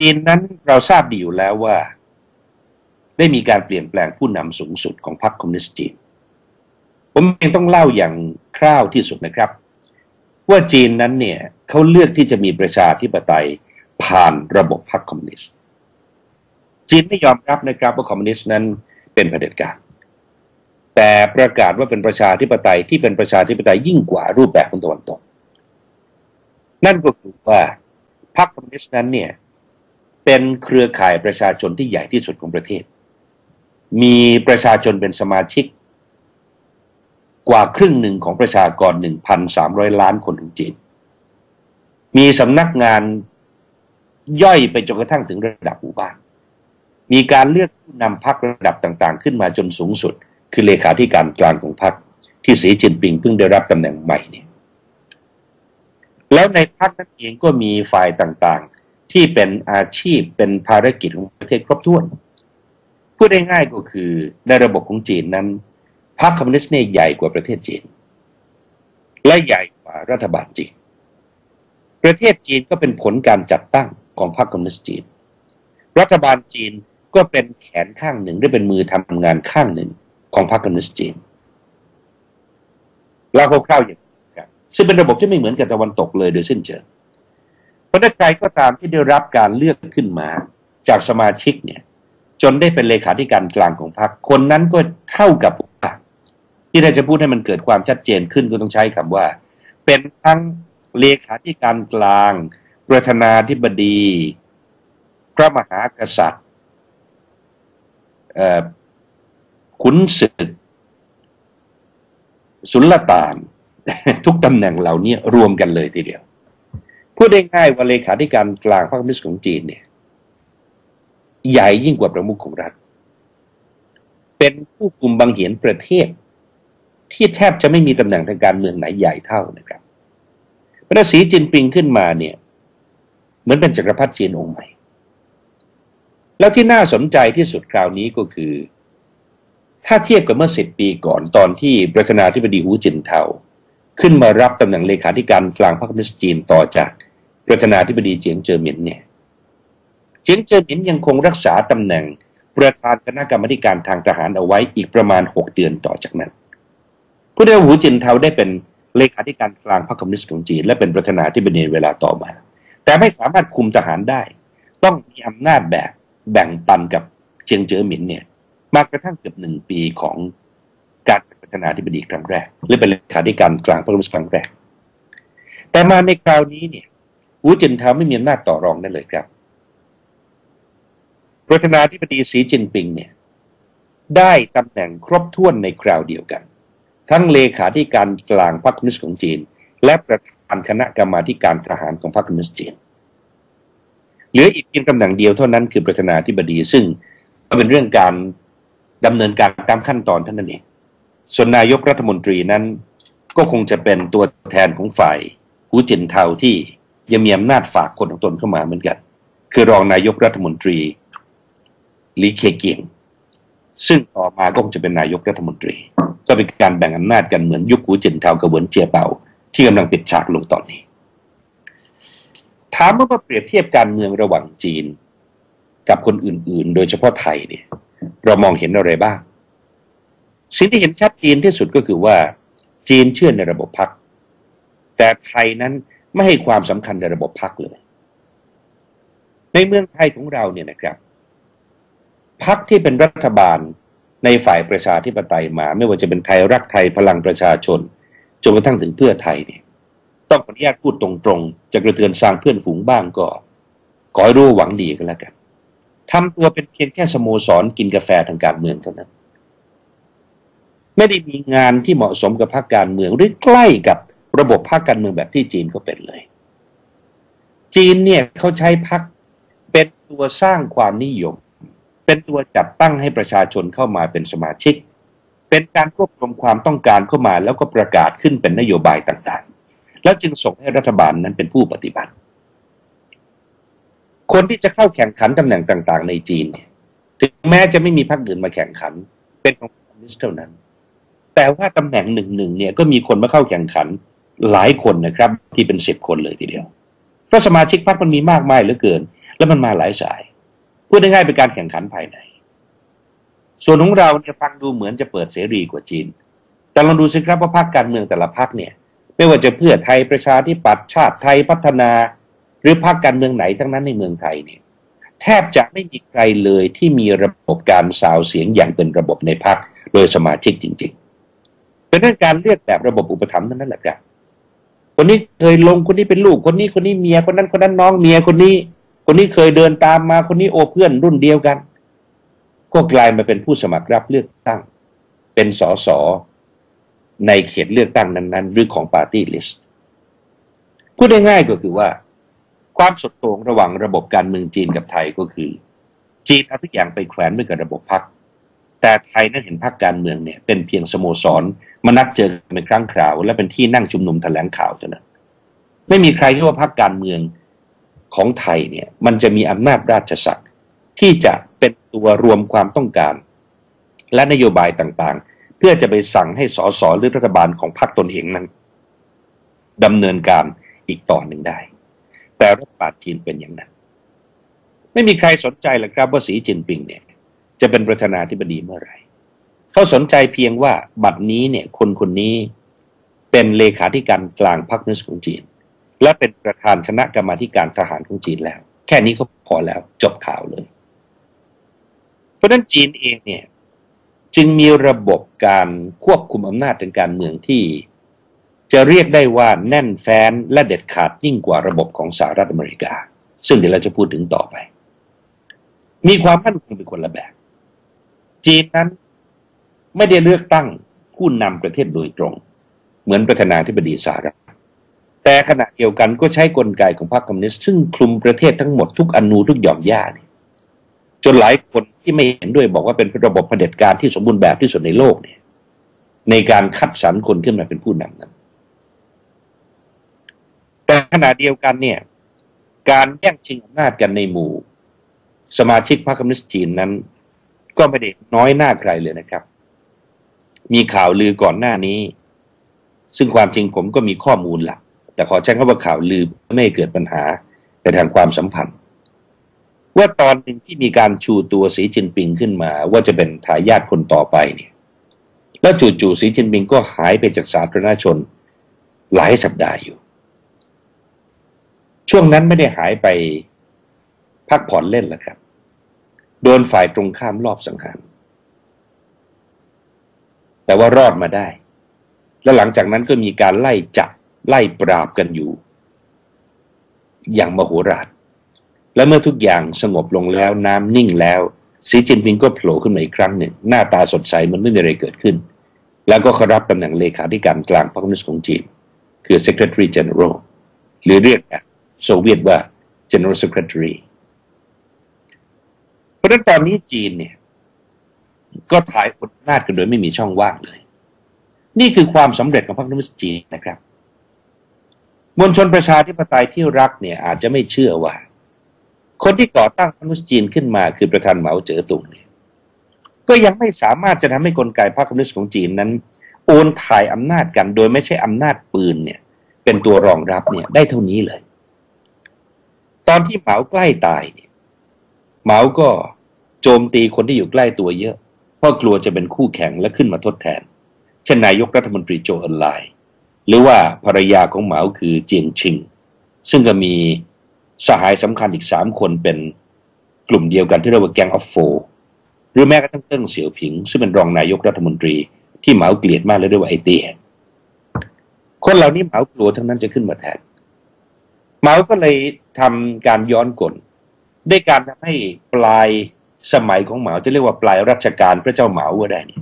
จีนนั้นเราทราบดีอยู่แล้วว่า ได้มีการเปลี่ยนแปลงผู้นำสูงสุดของพรรคคอมมิวนิสต์จีน ผมเองต้องเล่าอย่างคร่าวที่สุดนะครับ ว่าจีนนั้นเนี่ยเขาเลือกที่จะมีประชาธิปไตยผ่านระบบพรรคคอมมิวนิสต์จีนไม่ยอมรับนะครับว่าคอมมิวนิสต์นั้นเป็นเผด็จการแต่ประกาศว่าเป็นประชาธิปไตยที่เป็นประชาธิปไตยยิ่งกว่ารูปแบบของตะวันตก นั่นก็คือว่าพรรคคอมมิวนิสต์นั้นเนี่ย เป็นเครือข่ายประชาชนที่ใหญ่ที่สุดของประเทศ มีประชาชนเป็นสมาชิก กว่าครึ่งหนึ่งของประชากร 1,300 ล้านคนของจีน มีสำนักงานย่อยไปจนกระทั่งถึงระดับหมู่บ้าน มีการเลือกผู้นำพรรคระดับต่างๆ ขึ้นมาจนสูงสุด คือเลขาธิการกลางของพรรคที่สีจินปิงเพิ่งได้รับตำแหน่งใหม่เนี่ยแล้วในพรรคนั้นเองก็มีฝ่ายต่างๆ ที่เป็นอาชีพเป็นภารกิจของประเทศครบถ้วน พูดง่ายก็คือในระบบของจีนนั้น พรรคคอมมิวนิสต์เนี่ยใหญ่กว่าประเทศจีน และใหญ่กว่ารัฐบาลจีน ประเทศจีนก็เป็นผลการจัดตั้งของพรรคคอมมิวนิสต์จีน รัฐบาลจีนก็เป็นแขนข้างหนึ่งหรือเป็นมือทำงานข้างหนึ่งของพรรคคอมมิวนิสต์จีนเราคร่าวๆอย่างนี้ครับซึ่งเป็นระบบที่ไม่เหมือนกับตะวันตกเลยโดยสิ้นเชิง ราะถ้าใครก็ตามที่ได้รับการเลือกขึ้นมา จากสมาชิกเนี่ย จนได้เป็นเลขาธิการกลางของพรรคคนนั้นก็เท่ากับว่าที่เราจะพูดให้มันเกิดความชัดเจนขึ้นก็ต้องใช้คำว่า เป็นทั้งเลขาธิการกลางประธานาธิบดี พระมหากษัตริย์ขุนศึกสุลต่าน ทุกตำแหน่งเหล่านี้รวมกันเลยทีเดียว พูดได้ง่ายว่าเลขาธิการกลางพรรคคอมมิวนิสต์ของจีนเนี่ย ใหญ่ยิ่งกว่าประมุขของรัฐ เป็นผู้กลุ่มบางเหียนประเทศ ที่แทบจะไม่มีตำแหน่งทางการเมืองไหนใหญ่เท่านะครับพระสีจินปิงขึ้นมาเนี่ย เหมือนเป็นจักรพรรดิจีนองค์ใหม่ แล้วที่น่าสนใจที่สุดคราวนี้ก็คือ ถ้าเทียบกับเมื่อสิบปีก่อนตอนที่ประธานาธิบดีหูจินเทาขึ้นมารับตำแหน่งเลขาธิการกลางพรรคคอมมิวนิสต์จีนต่อจาก ประธานาธิบดีเจียงเจิ้อหมินเนี่ย เจียงเจิ้อหมินยังคงรักษาตำแหน่ง ประธานคณะกรรมการทางทหารเอาไว้อีกประมาณหกเดือนต่อจากนั้นผู้เดียวหูจินเทาได้เป็นเลขาธิการกลางพรรคคอมมิวนิสต์ของจีน และเป็นประธานาธิบดีเวลาต่อมา แต่ไม่สามารถคุมทหารได้ ต้องมีอำนาจแบบแบ่งปันกับเจียงเจิ้อหมินเนี่ย มากระทั่งเกือบหนึ่งปีของการเป็นประธานาธิบดีครั้งแรก หรือเป็นเลขาธิการกลางพรรคคอมมิวนิสต์ครั้งแรก แต่มาในคราวนี้เนี่ย หูจินเทาไม่มีอำนาจต่อรองได้เลยครับประธานาธิบดีสีจินปิงเนี่ยได้ตำแหน่งครบถ้วนในคราวเดียวกัน ทั้งเลขาธิการกลางพรรคคอมมิวนิสต์ของจีน และประธานคณะกรรมาการทหารของพรรคคอมมิวนิสต์จีนเหลืออีกเพียงตำแหน่งเดียวเท่านั้นคือประธานาธิบดีซึ่งก็เป็นเรื่องการดำเนินการตามขั้นตอนเท่านั้นเอง ส่วนนายกรัฐมนตรีนั้นก็คงจะเป็นตัวแทนของฝ่ายหูจินเทาที่ ยังมีอำนาจฝากคนของตนเข้ามาเหมือนกัน คือรองนายกรัฐมนตรีลีเคเกียง ซึ่งต่อมาก็คงจะเป็นนายกรัฐมนตรี ก็เป็นการแบ่งอำนาจกันเหมือนยุคหูจินเทากับเหวินเจียเปาที่กำลังปิดฉากลงตอนนี้ ถามว่าเปรียบเทียบการเมืองระหว่างจีน กับคนอื่น ๆ โดยเฉพาะไทยเนี่ย เรามองเห็นอะไรบ้าง สิ่งที่เห็นชัดเจนที่สุดก็คือว่า จีนเชื่อในระบบพรรคแต่ไทยนั้น ไม่ให้ความสำคัญในระบบพรรคเลย ในเมืองไทยของเราเนี่ยนะครับพรรคที่เป็นรัฐบาลในฝ่ายประชาธิปไตยมา ไม่ว่าจะเป็นไทยรักไทยพลังประชาชนจนกระทั่งถึงเพื่อไทยเนี่ย ต้องขออนุญาตพูดตรงๆ จะกระเทือนสร้างเพื่อนฝูงบ้างก็ขอให้รู้หวังดีกันแล้วกันทำตัวเป็นเพียงแค่สโมสรกินกาแฟทางการเมืองเท่านั้น ไม่ได้มีงานที่เหมาะสมกับพรรคการเมืองหรือใกล้กับ ระบบพรรคการเมืองแบบที่จีนก็เป็นเลย จีนเนี่ยเขาใช้พรรคเป็นตัวสร้างความนิยม เป็นตัวจัดตั้งให้ประชาชนเข้ามาเป็นสมาชิก เป็นการควบรวมความต้องการเข้ามาแล้วก็ประกาศขึ้นเป็นนโยบายต่างๆ แล้วจึงส่งให้รัฐบาลนั้นเป็นผู้ปฏิบัติ คนที่จะเข้าแข่งขันตำแหน่งต่าง ๆ ในจีนเนี่ยถึงแม้จะไม่มีพรรคอื่นมาแข่งขัน เป็นของคอมมิวนิสต์เท่านั้น แต่ว่าตำแหน่งหนึ่งหนึ่งเนี่ยก็มีคนมาเข้าแข่งขัน หลายคนนะครับ ที่เป็นสิบคนเลยทีเดียว เพราะสมาชิกพรรคมันมีมากมายเหลือเกิน แล้วมันมาหลายสายพูดง่ายๆเป็นการแข่งขันภายใน ส่วนของเราเนี่ยฟังดูเหมือนจะเปิดเสรีกว่าจีน แต่ลองดูสิครับว่าพรรคการเมืองแต่ละพรรคเนี่ย ไม่ว่าจะเพื่อไทยประชาธิปัตย์ชาติไทยพัฒนา หรือพรรคการเมืองไหนทั้งนั้นในเมืองไทยเนี่ยแทบจะไม่มีใครเลยที่มีระบบการสาวเสียงอย่างเป็นระบบในพรรคโดยสมาชิกจริง ๆ เป็นเรื่องการเลือกแบบระบบอุปถัมภ์นั่นแหละครับ คนนี้เคยลงคนนี้เป็นลูก คนนี้คนนี้เมียคนนั้นคนนั้นน้องเมียคนนี้ คนนี้เคยเดินตามมาคนนี้โอเพื่อนรุ่นเดียวกัน ก็กลายมาเป็นผู้สมัครรับเลือกตั้ง เป็นสสในเขตเลือกตั้งนั้นๆ หรือของปาร์ตี้ลิสต์พูดง่ายๆก็คือว่า ความสดโต่งระหว่างระบบการเมืองจีนกับไทยก็คือ จีนเอาทุกอย่างไปแขวนไว้กับระบบพรรค แต่ไทยนั้นเห็นพรรคการเมืองเนี่ยเป็นเพียงสโมสรมานัดเจอกันเป็นครั้งคราว และเป็นที่นั่งชุมนุมแถลงข่าวเท่านั้นไม่มีใครที่ว่าพรรคการเมืองของไทยเนี่ย มันจะมีอำนาจราชศักดิ์ที่จะเป็นตัวรวมความต้องการ และนโยบายต่างๆ เพื่อจะไปสั่งให้สสหรือรัฐบาลของพรรคตนเองนั้นดำเนินการอีกต่อหนึ่งได้ แต่รัฐบาลจีนเป็นอย่างนั้น ไม่มีใครสนใจหรอกครับว่าสีจินปิงเนี่ย จะเป็นประธานาธิบดีเมื่อไหร่เขาสนใจเพียงว่าบัดนี้เนี่ยคนคนนี้เป็นเลขาธิการกลางพรรคนิสของจีน และเป็นประธานคณะกรรมาการทหารของจีนแล้ว แค่นี้ก็พอแล้วจบข่าวเลย เพราะนั้นจีนเองเนี่ยจึงมีระบบการควบคุมอำนาจทางการเมืองที่ จะเรียกได้ว่าแน่นแฟ้นและเด็ดขาดยิ่งกว่าระบบของสหรัฐอเมริกา ซึ่งเดี๋ยวเราจะพูดถึงต่อไป มีความมั่นคงเป็นคนละแบบ จีนนั้นไม่ได้เลือกตั้งผู้นำประเทศโดยตรง เหมือนประธานาธิบดีสหรัฐแต่ขณะเดียวกันก็ใช้กลไกของพรรคคอมมิวนิสต์ซึ่งคลุมประเทศทั้งหมดทุกอนูทุกหย่อมย่าเนี่ยจนหลายคนที่ไม่เห็นด้วยบอกว่าเป็นระบบเผด็จการที่สมบูรณ์แบบที่สุดในโลกเนี่ยในการคัดสรรคนขึ้นมาเป็นผู้นำนั้น แต่ขณะเดียวกันเนี่ย การแย่งชิงอำนาจกันในหมู่ สมาชิกพรรคคอมมิวนิสต์จีนนั้น ก็ไม่ได้น้อยหน้าใครเลยนะครับ มีข่าวลือก่อนหน้านี้ ซึ่งความจริงผมก็มีข้อมูลหลักแต่ขอใช้คำว่าข่าวลือไม่เกิดปัญหาในทางความสัมพันธ์ ว่าตอนหนึ่งที่มีการชูตัวสีจินปิงขึ้นมา ว่าจะเป็นทายาทคนต่อไปเนี่ย แล้วจู่ๆสีจินปิงก็หายไปจากสาธารณชน หลายสัปดาห์อยู่ ช่วงนั้นไม่ได้หายไปพักผ่อนเล่นหรอกครับ โดนฝ่ายตรงข้ามรอบสังหาร แต่ว่ารอดมาได้ แล้วหลังจากนั้นก็มีการไล่จับไล่ปราบกันอยู่ อย่างมโหฬารและเมื่อทุกอย่างสงบลงแล้วน้ำนิ่งแล้วสีจินพิงก็โผล่ขึ้นมาอีกครั้งหนึ่ง หน้าตาสดใสมันไม่มีอะไรเกิดขึ้น แล้วก็เขารับตำแหน่งเลขาธิการกลางพรรคคอมมิวนิสต์ของจีน คือ Secretary General หรือเรียกโซเวียตว่า General Secretary ราะฉะนั้นตอนนี้จีนเนี่ย ก็ถ่ายอำนาจกันโดยไม่มีช่องว่างเลย นี่คือความสำเร็จของพรรคคอมมิวนิสต์จีนนะครับมวลชนประชาธิปไตยที่รักเนี่ย อาจจะไม่เชื่อว่า คนที่ก่อตั้งพรรคคอมมิวนิสต์จีนขึ้นมาคือประธานเหมาเจ๋อตุงเนี่ยก็ยังไม่สามารถจะทำให้กลไกพรรคคอมมิวนิสต์ของจีนนั้น โอนถ่ายอำนาจกันโดยไม่ใช่อำนาจปืนเนี่ย เป็นตัวรองรับเนี่ยได้เท่านี้เลย ตอนที่เหมาใกล้ตายเนี่ยเหมาก็ โจมตีคนที่อยู่ใกล้ตัวเยอะ เพราะกลัวจะเป็นคู่แข่งและขึ้นมาทดแทน เช่นนายกรัฐมนตรีโจอันไลน์ หรือว่าภรรยาของเหมาคือเจียงชิง ซึ่งก็มีสหายสำคัญอีกสามคนเป็นกลุ่มเดียวกันที่เรียกว่าแกงออฟโฟหรือแม้กระทั่งเติ้งเสี่ยวผิง ซึ่งเป็นรองนายกรัฐมนตรีที่เหมาเกลียดมากเลยเรียกว่าไอเตี้ยคนเหล่านี้เหมากลัวทั้งนั้นจะขึ้นมาแทนเหมาก็เลยทำการย้อนกลด้วยการทำให้ปลาย สมัยของเหมาจะเรียกว่าปลายรัชกาลพระเจ้าเหมาก็ได้นี่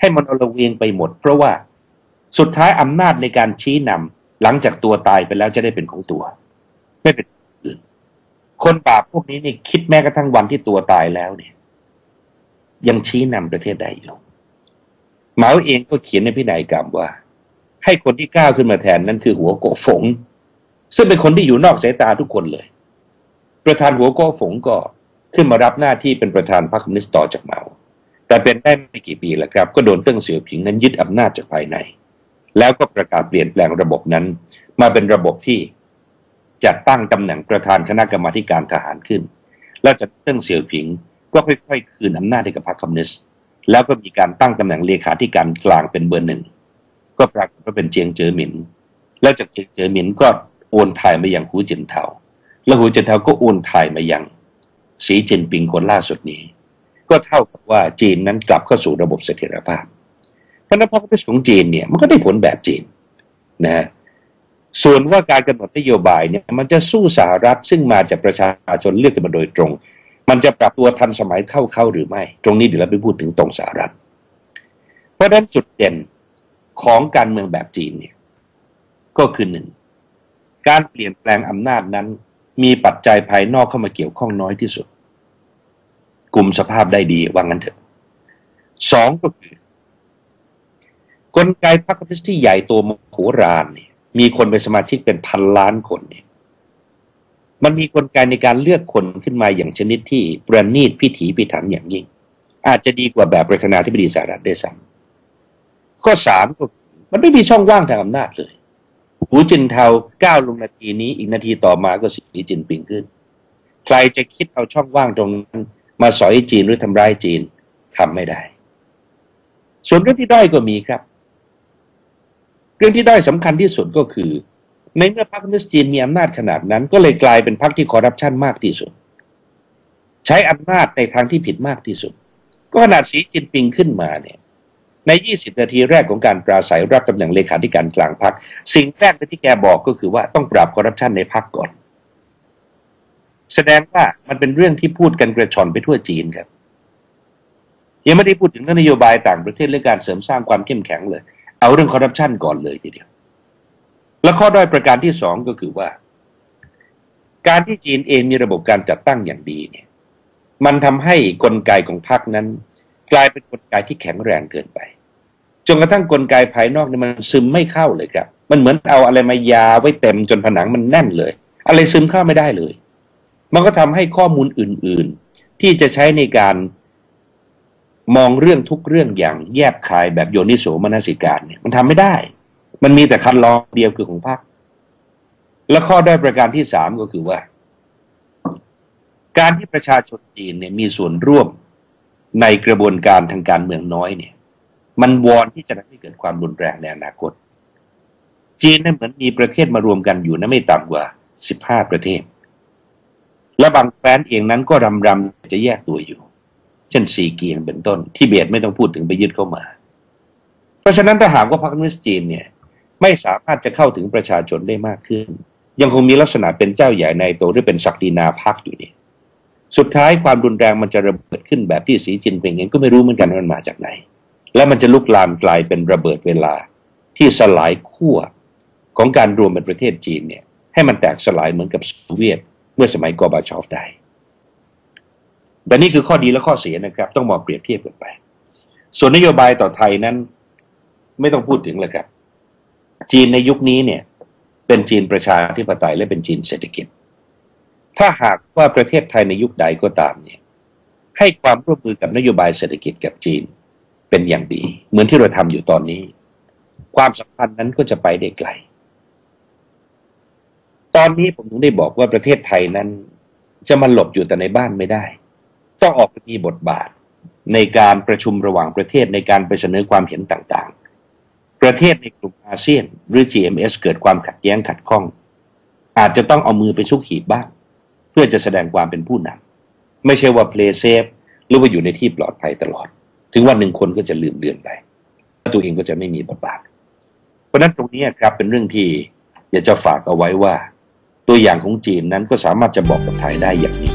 ให้มันอลเวงไปหมด เพราะว่าสุดท้ายอำนาจในการชี้นำหลังจากตัวตายไปแล้วจะได้เป็นของตัว ไม่เป็นอื่น คนบาปพวกนี้นี่คิดแม้กระทั่งวันที่ตัวตายแล้วเนี่ย ยังชี้นำประเทศได้อยู่เหมาเองก็เขียนในพินัยกรรมว่า ให้คนที่ก้าวขึ้นมาแทนนั้นคือหัวโกฝง ซึ่งเป็นคนที่อยู่นอกสายตาทุกคนเลย ประธานหัวโกฝงก็ ขึ้นมารับหน้าที่เป็นประธานพรรคคอมมิวนิสต์ต่อจากเหมา แต่เป็นได้ไม่กี่ปีแล้วครับ ก็โดนเติ้งเสี่ยวผิงนั้นยึดอำนาจจากภายใน แล้วก็ประกาศเปลี่ยนแปลงระบบนั้น มาเป็นระบบที่จัดตั้งตำแหน่งประธานคณะกรรมาการทหารขึ้น แล้วจะเติ้งเสี่ยวผิงก็ค่อยๆคืนอำนาจให้กับพรรคคอมมิวนิสต์แล้วก็มีการตั้งตำแหน่งเลขาธิการกลางเป็นเบอร์หนึ่งก็ปรากฏว่าเป็นเจียงเจอหมิน แล้วจากเจียงเจอหมินก็โอนถ่ายมายังหูจินเทาแล้วหูจินเทาก็โอนถ่ายมายัง สีจินปิงคนล่าสุดนี้ ก็เท่ากับว่าจีนนั้นกลับเข้าสู่ระบบเสถียรภาพเพราะนั้นพรรคพิสของจีนเนี่ยมันก็ได้ผลแบบจีนนะฮะส่วนว่าการกำหนดนโยบายเนี่ยมันจะสู้สหรัฐซึ่งมาจากประชาชนเลือกกันมาโดยตรง มันจะปรับตัวทันสมัยเท่าเขาหรือไม่ ตรงนี้เดี๋ยวเราไปพูดถึงตรงสหรัฐ เพราะฉะนั้นจุดเด่นของการเมืองแบบจีนเนี่ยก็คือหนึ่งการเปลี่ยนแปลงอำนาจนั้น มีปัจจัยภายนอกเข้ามาเกี่ยวข้องน้อยที่สุด กลุ่มสภาพได้ดีว่างั้นเถอะสองก็คือกลไกพรรคคอมมิวนิสต์ที่ใหญ่โตมโหฬารเนี่ยมีคนเป็นสมาชิกเป็นพันล้านคนเนี่ยมันมีกลไกในการเลือกคนขึ้นมาอย่างชนิดที่ประณีตพิถีพิถันอย่างยิ่ง อาจจะดีกว่าแบบประธานาธิบดีสหรัฐได้ซ้ำข้อสามก็มันไม่มีช่องว่างทางอำนาจเลย หูจินเทาก้าวลงนาทีนี้อีกนาทีต่อมาก็สีจินปิงขึ้น ใครจะคิดเอาช่องว่างตรงนั้น มาสอยจีนหรือทำร้ายจีนทำไม่ได้ ส่วนเรื่องที่ด้อยก็มีครับ เรื่องที่ได้สำคัญที่สุดก็คือ ในเมื่อพรรคคอมมิวนิสต์จีนมีอำนาจขนาดนั้น ก็เลยกลายเป็นพรรคที่คอร์รัปชันมากที่สุด ใช้อำนาจในทางที่ผิดมากที่สุด ก็ขนาดสีจินปิงขึ้นมาเนี่ย ใน 20 นาทีแรกของการปราศัยรับตำแหน่งเลขาธิการกลางพรรคสิ่งแรกที่แกบอกก็คือว่าต้องปราบคอร์รัปชันในพรรคก่อน แสดงว่ามันเป็นเรื่องที่พูดกันกระชอนไปทั่วจีนครับ ยังไม่ได้พูดถึงนโยบายต่างประเทศเรื่องการเสริมสร้างความเข้มแข็งเลย เอาเรื่องคอร์รัปชันก่อนเลยทีเดียว และข้อด้อยประการที่สองก็คือว่า การที่จีนเองมีระบบการจัดตั้งอย่างดีเนี่ย มันทำให้กลไกของพรรคนั้น กลายเป็นกลไกที่แข็งแรงเกินไป จนกระทั่งกลไกภายนอกเนี่ยมันซึมไม่เข้าเลยครับ มันเหมือนเอาอะไรมายาไว้เต็มจนผนังมันแน่นเลย อะไรซึมเข้าไม่ได้เลย มันก็ทำให้ข้อมูลอื่น ๆ ที่จะใช้ในการมองเรื่องทุกเรื่องอย่างแยบคายแบบโยนิโสมนสิการเนี่ยมันทำไม่ได้ มันมีแต่คันลองเดียวคือของพรรคและข้อได้ประการที่สามก็คือว่า การที่ประชาชนจีนเนี่ยมีส่วนร่วม ในกระบวนการทางการเมืองน้อยเนี่ย มันวอนที่จะทำให้เกิดความรุนแรงในอนาคต จีนเนี่ยเหมือนมีประเทศมารวมกันอยู่นะไม่ต่ำกว่าสิบห้าประเทศ และบางแฟนเองนั้นก็รำรำจะแยกตัวอยู่ เช่นสีเกียงเป็นต้น ที่เบียดไม่ต้องพูดถึงไปยึดเข้ามา เพราะฉะนั้นถ้าหากว่าพรรคคอมมิวนิสต์จีนเนี่ย ไม่สามารถจะเข้าถึงประชาชนได้มากขึ้น ยังคงมีลักษณะเป็นเจ้าใหญ่ในโตหรือเป็นศักดินาพรรคอยู่นี่ สุดท้ายความรุนแรงมันจะระเบิดขึ้นแบบที่สีจินผิงเองก็ไม่รู้เหมือนกันว่ามันมาจากไหน และมันจะลุกลามกลายเป็นระเบิดเวลาที่สลายขั้วของการรวมเป็นประเทศจีนเนี่ยให้มันแตกสลายเหมือนกับโซเวียต เมื่อสมัยกอบาชอฟได้แต่นี่คือข้อดีและข้อเสียนะครับ ต้องมองเปรียบเทียบกันไป ส่วนนโยบายต่อไทยนั้น ไม่ต้องพูดถึงเลยครับ จีนในยุคนี้เนี่ย เป็นจีนประชาธิปไตยและเป็นจีนเศรษฐกิจ ถ้าหากว่าประเทศไทยในยุคใดก็ตามเนี่ย ให้ความร่วมมือกับนโยบายเศรษฐกิจกับจีนเป็นอย่างดี เหมือนที่เราทำอยู่ตอนนี้ ความสัมพันธ์นั้นก็จะไปได้ไกล ตอนนี้ผมถึงได้บอกว่าประเทศไทยนั้น จะมาหลบอยู่แต่ในบ้านไม่ได้ ต้องออกไปมีบทบาทในการประชุมระหว่างประเทศในการไปเสนอความเห็นต่างๆ ประเทศในกลุ่มอาเซียน หรือ GMS เกิดความขัดแย้งขัดข้อง อาจจะต้องเอามือไปชุกขีบบ้าง เพื่อจะแสดงความเป็นผู้นำไม่ใช่ว่าเพลย์เซฟหรือว่าอยู่ในที่ปลอดภัยตลอด ถึงวันหนึ่งคนก็จะลืมเลือนไปตัวเองก็จะไม่มีบทบาท เพราะนั้นตรงนี้ครับเป็นเรื่องที่อยากจะฝากเอาไว้ว่า ตัวอย่างของจีนนั้นก็สามารถจะบอกกับไทยได้อย่างนี้